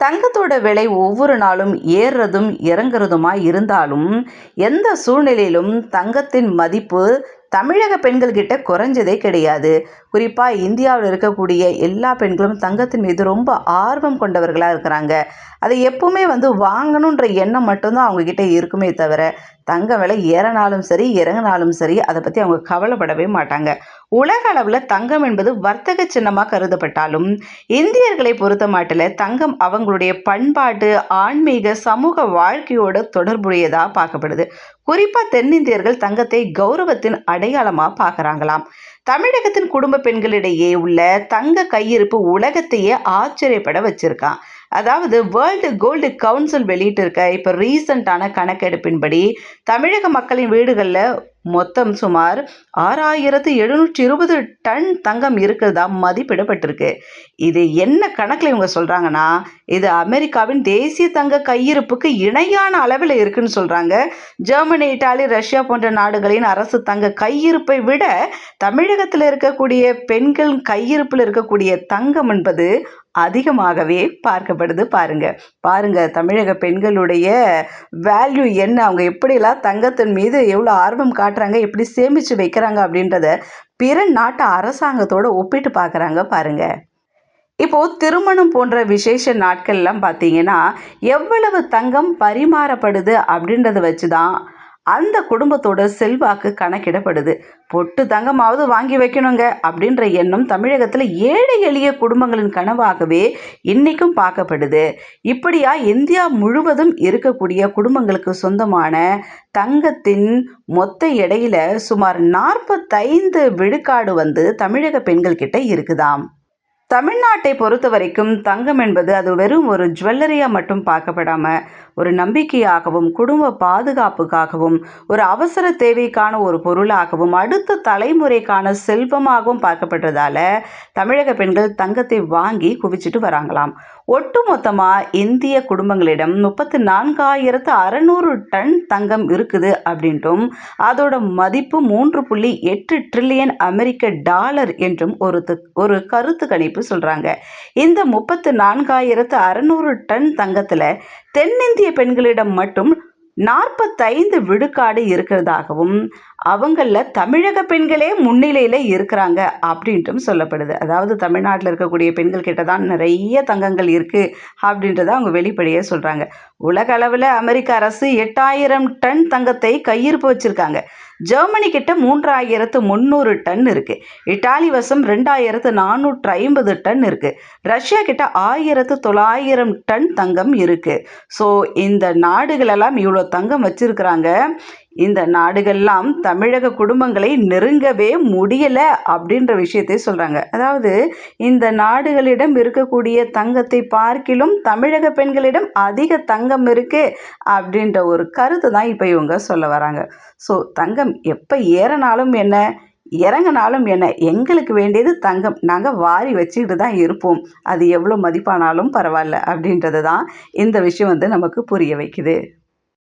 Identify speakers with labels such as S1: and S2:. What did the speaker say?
S1: தங்கத்தோட விலை ஒவ்வொரு நாளும் ஏறுறதும் இறங்குறதுமா இருந்தாலும் எந்த சூழ்நிலையிலும் தங்கத்தின் மதிப்பு தமிழக பெண்கள்கிட்ட குறைஞ்சதே கிடையாது. குறிப்பாக இந்தியாவில் இருக்கக்கூடிய எல்லா பெண்களும் தங்கத்தின் மீது ரொம்ப ஆர்வம் கொண்டவர்களாக இருக்கிறாங்க. அதை எப்பவுமே வந்து வாங்கணுன்ற எண்ணம் மட்டும்தான் அவங்கக்கிட்ட இருக்குமே தவிர தங்க விலை ஏறினாலும் சரி இறங்கினாலும் சரி அதை பற்றி அவங்க கவலைப்படவே மாட்டாங்க. உலக அளவில் தங்கம் என்பது வர்த்தக சின்னமாக கருதப்பட்டாலும் இந்தியர்களை பொறுத்த மாட்டில் தங்கம் அவங்களுடைய பண்பாட்டு ஆன்மீக சமூக வாழ்க்கையோட தொடர்புடையதாக பார்க்கப்படுது. குறிப்பாக தென்னிந்தியர்கள் தங்கத்தை கௌரவத்தின் அடையாளமாக பார்க்குறாங்களாம். தமிழகத்தின் குடும்ப பெண்களிடையே உள்ள தங்க கையிருப்பு உலகத்தையே ஆச்சரியப்பட வச்சிருக்கான் அதாவது வேர்ல்டு கோல்டு கவுன்சில் வெளியிட்டிருக்க இப்போ ரீசண்டான கணக்கெடுப்பின்படி தமிழக மக்களின் வீடுகளில் மொத்தம் சுமார் ஆறாயிரத்து எழுநூற்றி இருபது டன் தங்கம் இருக்கிறதா மதிப்பிடப்பட்டிருக்கு. இது என்ன கணக்கில் இவங்க சொல்கிறாங்கன்னா இது அமெரிக்காவின் தேசிய தங்க கையிருப்புக்கு இணையான அளவில் இருக்குன்னு சொல்கிறாங்க ஜெர்மனி இட்டாலி ரஷ்யா போன்ற நாடுகளின் அரசு தங்க கையிருப்பை விட தமிழகத்தில் இருக்கக்கூடிய பெண்கள் கையிருப்பில் இருக்கக்கூடிய தங்கம் என்பது அதிகமாகவே பார்க்கப்படுது பாருங்க. பாருங்க தமிழக பெண்களுடைய வேல்யூ என்ன? அவங்க எப்படிலாம் தங்கத்தின் மீது எவ்வளோ ஆர்வம் காட்டுறாங்க? எப்படி சேமித்து வைக்கிறாங்க? அப்படின்றத பிற நாட்டு அரசாங்கத்தோடு ஒப்பிட்டு பார்க்குறாங்க பாருங்க. இப்போது திருமணம் போன்ற விசேஷ நாட்கள்லாம் பார்த்தீங்கன்னா எவ்வளவு தங்கம் பரிமாறப்படுது அப்படின்றத வச்சு தான் அந்த குடும்பத்தோட செல்வாக்கு கணக்கிடப்படுது. பொட்டு தங்கமாவது வாங்கி வைக்கணுங்க அப்படின்ற எண்ணம் தமிழகத்தில் ஏழை எளிய குடும்பங்களின் கனவாகவே இன்றைக்கும் பார்க்கப்படுது. இப்படியா இந்தியா முழுவதும் இருக்கக்கூடிய குடும்பங்களுக்கு சொந்தமான தங்கத்தின் மொத்த எடையில் சுமார் நாற்பத்தைந்து விழுக்காடு வந்து தமிழக பெண்கள் கிட்ட இருக்குதாம். தமிழ்நாட்டை பொறுத்த வரைக்கும் தங்கம் என்பது அது வெறும் ஒரு ஜுவல்லரியாக மட்டும் பார்க்கப்படாமல் ஒரு நம்பிக்கையாகவும் குடும்ப பாதுகாப்புக்காகவும் ஒரு அவசர தேவைக்கான ஒரு பொருளாகவும் அடுத்த தலைமுறைக்கான செல்வமாகவும் பார்க்கப்பட்டதால தமிழக பெண்கள் தங்கத்தை வாங்கி குவிச்சிட்டு வராங்களாம். ஒட்டுமொத்தமாக இந்திய குடும்பங்களிடம் முப்பத்தி நான்காயிரத்து அறநூறு டன் தங்கம் இருக்குது அப்படின்ட்டும் அதோட மதிப்பு மூன்று புள்ளி எட்டு ட்ரில்லியன் அமெரிக்க டாலர் என்றும் ஒரு ஒரு கருத்து கணிப்பு சொல்கிறாங்க இந்த முப்பத்து நான்காயிரத்து அறநூறு டன் தங்கத்தில் தென்னிந்திய பெண்களிடம் மட்டும் நாற்பத்தைந்து விழுக்காடு இருக்கிறதாகவும் அவங்களில் தமிழக பெண்களே முன்னிலையில் இருக்கிறாங்க அப்படின்ட்டும் சொல்லப்படுது. அதாவது தமிழ்நாட்டில் இருக்கக்கூடிய பெண்கள் கிட்ட தான் நிறைய தங்கங்கள் இருக்குது அப்படின்றத அவங்க வெளிப்படையே சொல்கிறாங்க உலக அளவில் அமெரிக்க அரசு எட்டாயிரம் டன் தங்கத்தை கையிருப்பு வச்சுருக்காங்க. ஜெர்மனி கிட்ட மூன்றாயிரத்து முந்நூறு டன் இருக்குது இட்டாலி வசம் ரெண்டாயிரத்து நானூற்று ஐம்பது டன் இருக்குது ரஷ்யா கிட்ட ஆயிரத்து தொள்ளாயிரம் டன் தங்கம் இருக்குது ஸோ இந்த நாடுகளெல்லாம் இவ்வளோ தங்கம் வச்சுருக்குறாங்க. இந்த நாடுகள்லாம் தமிழக குடும்பங்களை நெருங்கவே முடியலை அப்படின்ற விஷயத்தை சொல்கிறாங்க அதாவது இந்த நாடுகளிடம் இருக்கக்கூடிய தங்கத்தை பார்க்கிலும் தமிழக பெண்களிடம் அதிக தங்கம் இருக்குது அப்படின்ற ஒரு கருத்து தான் இப்போ இவங்க சொல்ல வராங்க. ஸோ தங்கம் எப்போ ஏறினாலும் என்ன இறங்கினாலும் என்ன எங்களுக்கு வேண்டியது தங்கம். நாங்கள் வாரி வச்சுக்கிட்டு தான் இருப்போம். அது எவ்வளோ மதிப்பானாலும் பரவாயில்ல அப்படின்றது தான் இந்த விஷயம் வந்து நமக்கு புரிய வைக்குது.